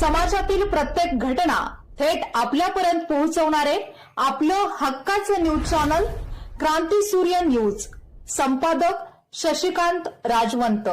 समाजातील प्रत्येक घटना थेट आपल्यापर्यंत पोहोचवणारे आपलं हक्काचं न्यूज चॅनल क्रांती सूर्य न्यूज. संपादक शशिकांत राजवंत.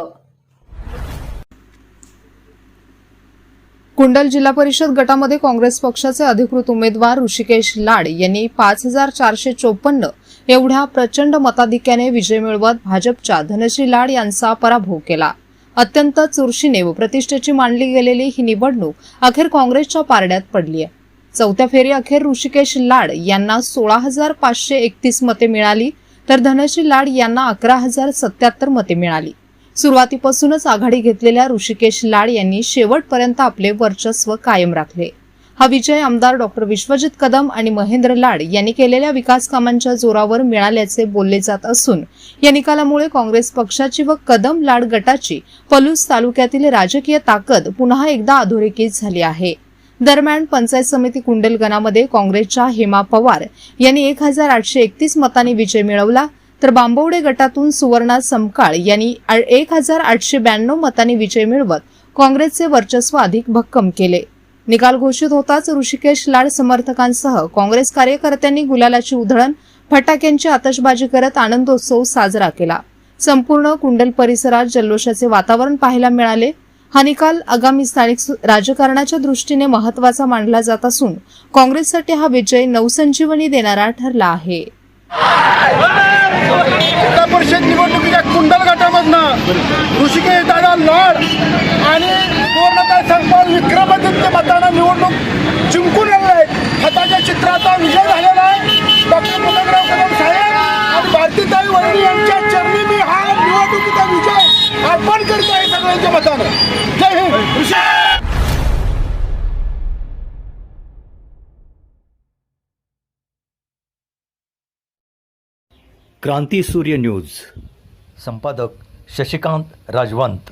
कुंडल जिल्हा परिषद गटामध्ये काँग्रेस पक्षाचे अधिकृत उमेदवार ऋषिकेश लाड यांनी पाच हजार चारशे चोपन्न एवढ्या प्रचंड मताधिक्याने विजय मिळवत भाजपच्या धनश्री लाड यांचा पराभव केला. अत्यंत चुरशीने व प्रतिष्ठेची मानली गेलेली ही निवडणूक अखेर काँग्रेसच्या पारड्यात पडली आहे. चौथ्या फेरी अखेर ऋषिकेश लाड यांना सोळा हजार पाचशे एकतीस मते मिळाली तर धनश्री लाड यांना अकरा हजार सत्याहत्तर मते मिळाली. सुरुवातीपासूनच आघाडी घेतलेल्या ऋषिकेश लाड यांनी शेवटपर्यंत आपले वर्चस्व कायम राखले. हा विजय आमदार डॉक्टर विश्वजित कदम आणि महेंद्र लाड यांनी केलेल्या विकास कामांच्या जोरावर मिळाल्याचे बोलले जात असून या निकालामुळे काँग्रेस पक्षाची व कदम लाड गटाची पलूस तालुक्यातील राजकीय ताकद पुन्हा एकदा अधोरेखित झाली आहे. दरम्यान पंचायत समिती कुंडलगणामध्ये काँग्रेसच्या हेमा पवार यांनी एक हजार आठशे एकतीस मतांनी विजय मिळवला तर बांबवडे गटातून सुवर्णा समकाळ यांनी एक हजार आठशे ब्याण्णव मतांनी विजय मिळवत काँग्रेसचे वर्चस्व अधिक भक्कम केले. निकाल घोषित होताच ऋषिकेश लाड समर्थकांसह काँग्रेस कार्यकर्त्यांनी गुलालाची उधळण फटाक्यांची आतषबाजी करत आनंदोत्सव साजरा केला. संपूर्ण कुंडल परिसरात जल्लोषाचे वातावरण पाहायला मिळाले. हा निकाल आगामी स्थानिक राजकारणाच्या दृष्टीने महत्त्वाचा मानला जात असून काँग्रेससाठी हा विजय नवसंजीवनी देणारा ठरला आहे. परिषद निवडणुकीच्या कुंडल गटामधनं ऋषिकेश दादा लॉड आणि पूर्णतः सरपंच विक्रमादित्य मतानं निवडणूक जिंकून आलेले आहेत. हाताच्या चित्राचा विजय झालेला आहे. डॉक्टर मुलगराव कदम साहेब आणि भारतीताई वडील यांच्या चरणी मी हा निवडणुकीचा विजय अर्पण करतो आहे सगळ्यांच्या मतानं. जय हिंद. क्रांती सूर्य न्यूज. संपादक शशिकांत राजवंत.